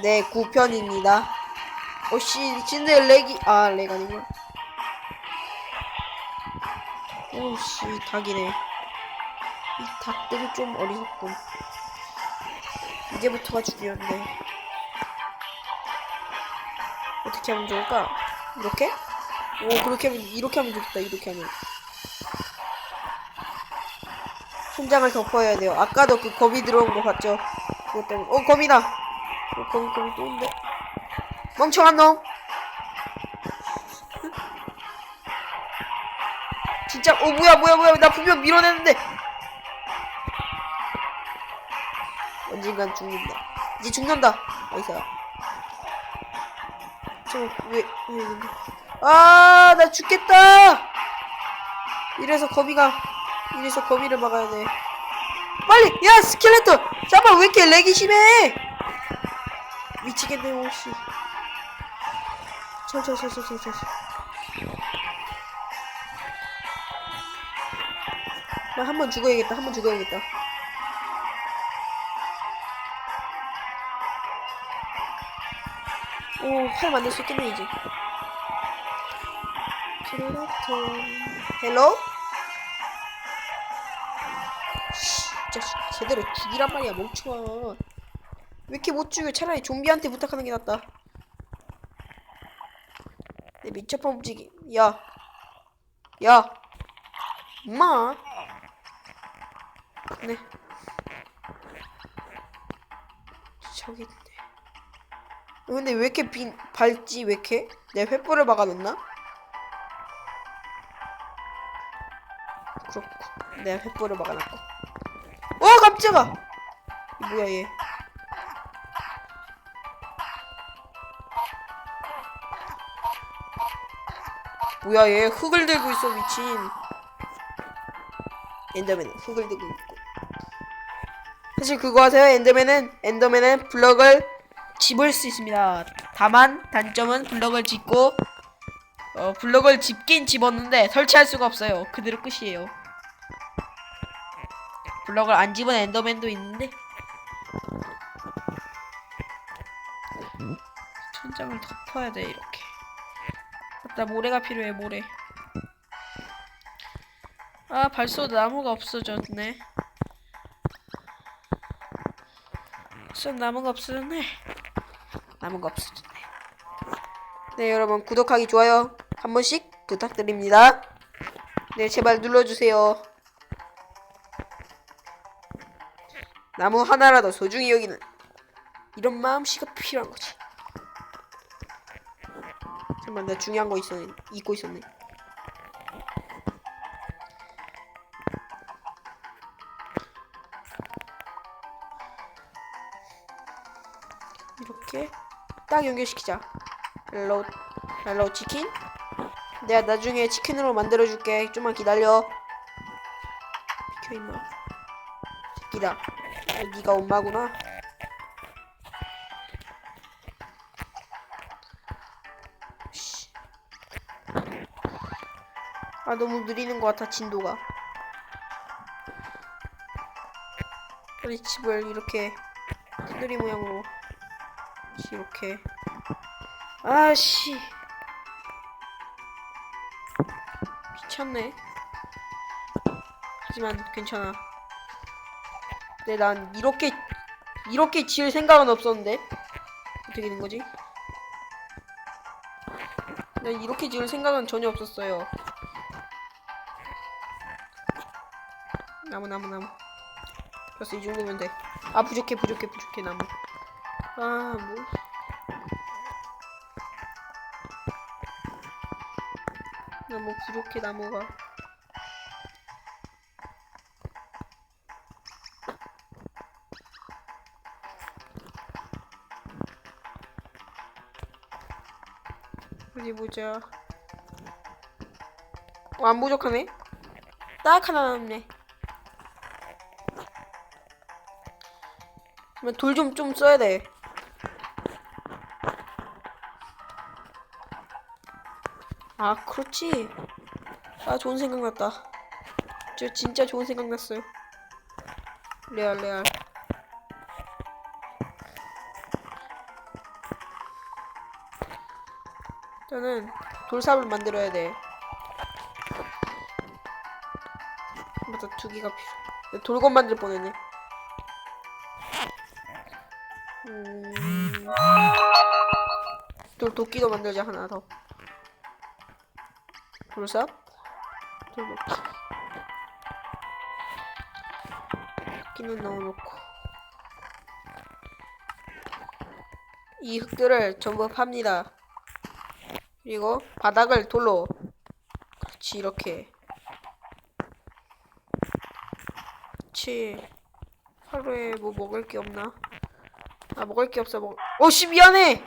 네, 9편입니다. 오씨, 진짜 렉이, 아, 렉 아니구나. 오씨, 닭이네. 이 닭들이 좀 어리석군. 이제부터가 중요한데. 어떻게 하면 좋을까? 이렇게? 오, 그렇게 하면, 이렇게 하면 좋겠다, 이렇게 하면. 천장을 덮어야 돼요. 아까도 그 거미 들어온 거 봤죠? 그것 때문에. 어, 거미다! 어, 거미, 거미 또 온대. 멍청한 놈! 진짜, 어, 뭐야, 뭐야, 뭐야. 나 분명 밀어냈는데! 언젠간 죽는다. 이제 죽는다! 어디서야? 저, 왜, 왜, 이런데. 아, 나 죽겠다! 이래서 거미가, 이래서 거미를 막아야 돼. 빨리! 야, 스켈레톤! 잠깐만, 왜 이렇게 렉이 심해! 미치겠네, 혹시. 저, 저, 저, 저, 저, 저. 나 한 번 죽어야겠다, 한 번 죽어야겠다. 오, 활 만들 수 있겠네, 이제. 헬로? 진짜 제대로 죽이란 말이야 멍청아 왜 이렇게 못 죽여? 차라리 좀비한테 부탁하는 게 낫다. 내 미쳐파 움직이 야. 야! 엄마. 네. 저기 있네. 근데 왜 이렇게 빈, 밝지? 왜 이렇게? 내 횃불을 막아놨나? 그렇고. 내가 횃불을 막아놨고. 어 깜짝아! 이 뭐야 얘 뭐야 얘 흙을 들고 있어 미친. 엔더맨은 흙을 들고 있고. 사실 그거 아세요 엔더맨은? 엔더맨은 블럭을 집을 수 있습니다. 다만 단점은 블럭을 짓고 어 블럭을 집긴 집었는데 설치할 수가 없어요. 그대로 끝이에요. 블럭을 안 집은 엔더맨도 있는데. 천장을 덮어야 돼 이렇게 나 모래가 필요해 모래. 아 발소 나무가 없어졌네. 벌써 나무가 없어졌네. 나무가 없어졌네. 네 여러분 구독하기 좋아요 한 번씩 부탁드립니다. 네 제발 눌러주세요. 나무 하나라도 소중히 여기는 이런 마음씨가 필요한 거지. 잠깐만 나 중요한 거 있었네. 잊고 있었네. 이렇게 딱 연결시키자. 헬로 헬로 치킨. 내가 나중에 치킨으로 만들어줄게. 좀만 기다려. 비켜 임마. 새끼다. 어, 네가 엄마구나. 아 너무 느리는 것 같아 진도가. 우리 집을 이렇게 테두리 모양으로 이렇게 아씨 미쳤네. 하지만 괜찮아. 근데 난 이렇게 이렇게 지을 생각은 없었는데 어떻게 된 거지? 난 이렇게 지을 생각은 전혀 없었어요. 나무 나무 나무. 벌써 이 정도면 돼. 아 부족해 부족해 부족해 나무. 아 뭐. 나무 부족해 나무가. 어디 보자. 어, 안 부족하네. 딱 하나 남네. 돌 좀 좀 써야 돼. 아 그렇지. 아 좋은 생각 났다. 저 진짜 좋은 생각 났어요. 레알 레알. 저는 돌삽을 만들어야 돼. 맞다 두 개가 필요. 돌건 만들 뻔했네. 음... 돌 도끼도 만들자 하나 더. 돌도끼. 도끼는 넣어놓고. 이 흙들을 전부 팝니다. 그리고 바닥을 돌로 그렇지 이렇게 그렇지 하루에 뭐 먹을 게 없나 아 먹을 게 없어 먹 오씨 미안해.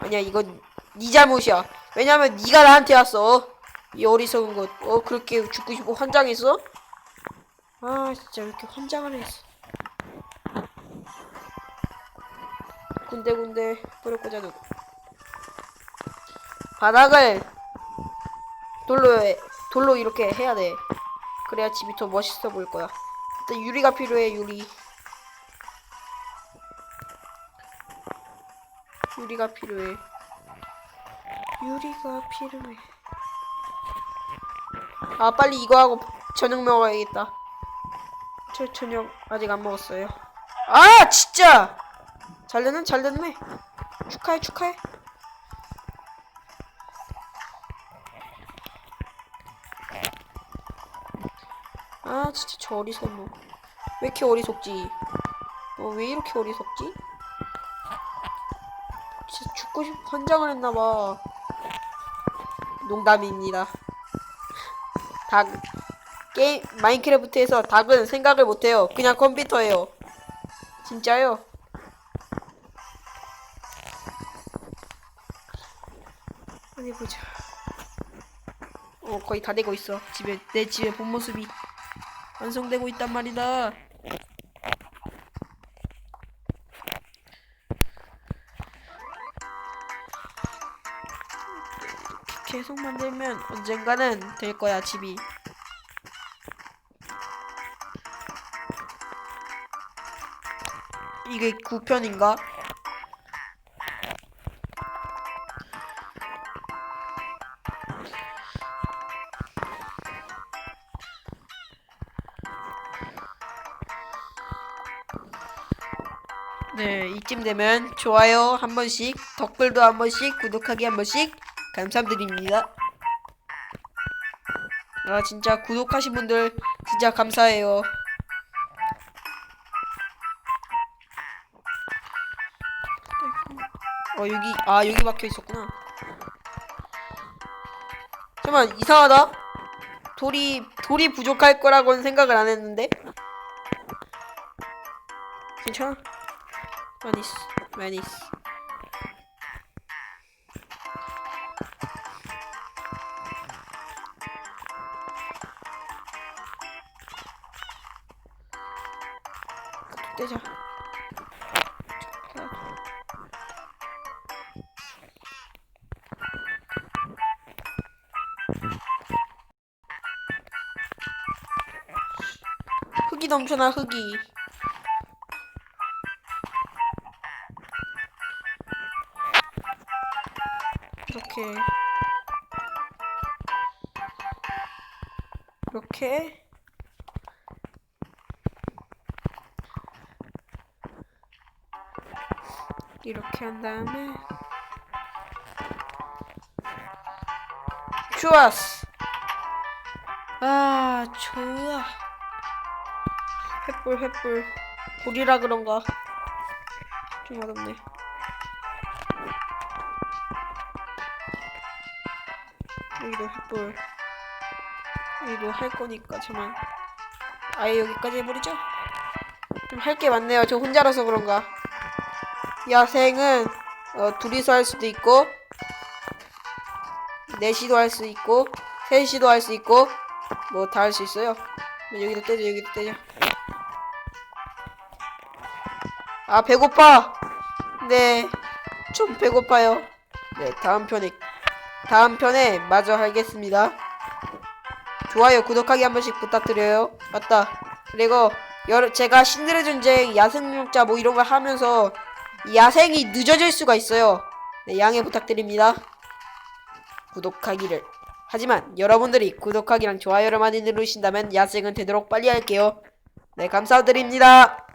아니야 이건 네 잘못이야. 왜냐면 네가 나한테 왔어. 이 어리석은 것 어 그렇게 죽고 싶고 환장했어? 아 진짜 왜 이렇게 환장을 했어? 군데군데 불을 꽂아두고 바닥을 돌로 해- 돌로 이렇게 해야 돼. 그래야 집이 더 멋있어 보일 거야. 일단 유리가 필요해 유리. 유리가 필요해. 유리가 필요해. 아 빨리 이거 하고 저녁 먹어야겠다. 저 저녁 아직 안 먹었어요. 아 진짜 잘 되는 잘 되네. 축하해 축하해. 아 진짜 저 어리석은 놈. 왜 이렇게 어리석지? 어, 왜 이렇게 어리석지? 죽고 싶 환장을 했나봐. 농담입니다. 닭 게임 마인크래프트에서 닭은 생각을 못해요. 그냥 컴퓨터예요. 진짜요? 어디 보자. 어 거의 다 되고 있어. 집에 내 집의 본 모습이 완성되고 있단 말이다. 계속 만들면 언젠가는 될 거야 집이. 이게 9편인가? 네, 이쯤 되면 좋아요 한 번씩, 댓글도 한 번씩, 구독하기 한 번씩 감사드립니다. 아, 진짜 구독하신 분들 진짜 감사해요. 어, 여기, 아, 여기 막혀 있었구나. 잠깐만, 이상하다. 돌이, 돌이 부족할 거라고는 생각을 안 했는데. 괜찮아. 마니스 마니스 떼자. 흙이 넘쳐나 흙이. 이렇게. 이렇게 이렇게 한 다음에. 좋았어. 아 좋아. 횃불 횃불. 불이라 그런가 좀 어렵네. 여기도 횃불. 여기도 할 거니까 저만. 아예 여기까지 해버리죠? 좀 할 게 많네요. 저 혼자라서 그런가 야생은 어, 둘이서 할 수도 있고 넷이도 할 수 있고 셋이도 할 수 있고 뭐 다 할 수 있어요 여기도 떼자 여기도 떼자 아 배고파 네 좀 배고파요 네 다음 편에 다음 편에 마저 하겠습니다. 좋아요, 구독하기 한 번씩 부탁드려요. 맞다. 그리고 여러, 제가 신들의 전쟁, 야생용자 뭐 이런 걸 하면서 야생이 늦어질 수가 있어요. 네, 양해 부탁드립니다. 구독하기를. 하지만 여러분들이 구독하기랑 좋아요를 많이 누르신다면 야생은 되도록 빨리 할게요. 네, 감사드립니다.